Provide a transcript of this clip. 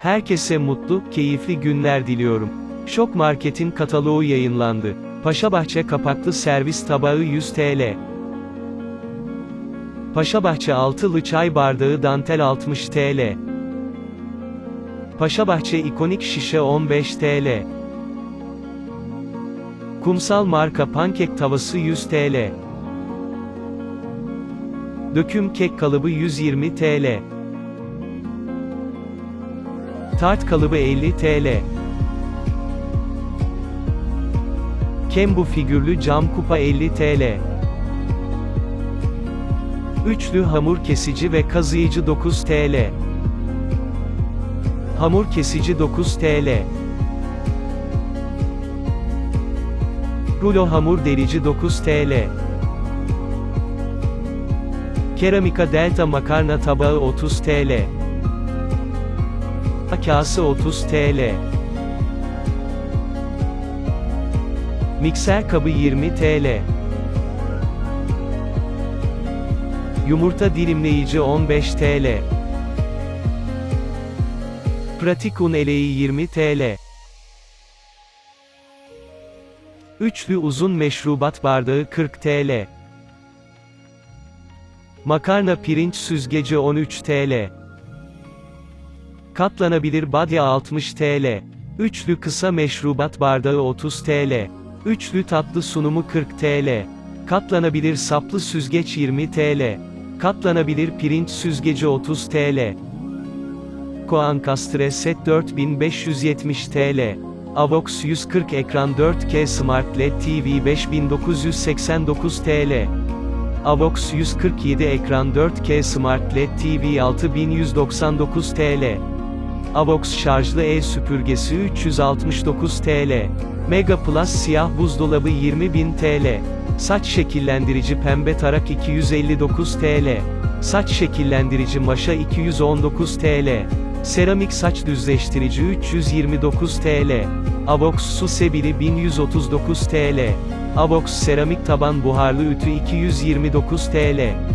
Herkese mutlu, keyifli günler diliyorum. Şok Market'in kataloğu yayınlandı. Paşabahçe kapaklı servis tabağı 100 TL. Paşabahçe altılı çay bardağı dantel 60 TL. Paşabahçe ikonik şişe 15 TL. Kumsal marka pankek tavası 100 TL. Döküm kek kalıbı 120 TL. Tart kalıbı 50 TL. Kembu figürlü cam kupa 50 TL. Üçlü hamur kesici ve kazıyıcı 9 TL. Hamur kesici 9 TL. Rulo hamur delici 9 TL. Keramika Delta makarna tabağı 30 TL. Kası 30 TL. Mikser kabı 20 TL. Yumurta dilimleyici 15 TL. Pratik un eleği 20 TL. Üçlü uzun meşrubat bardağı 40 TL. Makarna pirinç süzgeci 13 TL. Katlanabilir badya 60 TL. Üçlü kısa meşrubat bardağı 30 TL. Üçlü tatlı sunumu 40 TL. Katlanabilir saplı süzgeç 20 TL. Katlanabilir pirinç süzgeci 30 TL. Koan Kastre Set 4570 TL. Avox 140 ekran 4K Smart LED TV 5989 TL. Avox 147 ekran 4K Smart LED TV 6199 TL. Avox şarjlı el süpürgesi 369 TL. Mega Plus siyah buzdolabı 20.000 TL. Saç şekillendirici pembe tarak 259 TL. Saç şekillendirici maşa 219 TL. Seramik saç düzleştirici 329 TL. Avox su sebili 1139 TL. Avox seramik taban buharlı ütü 229 TL.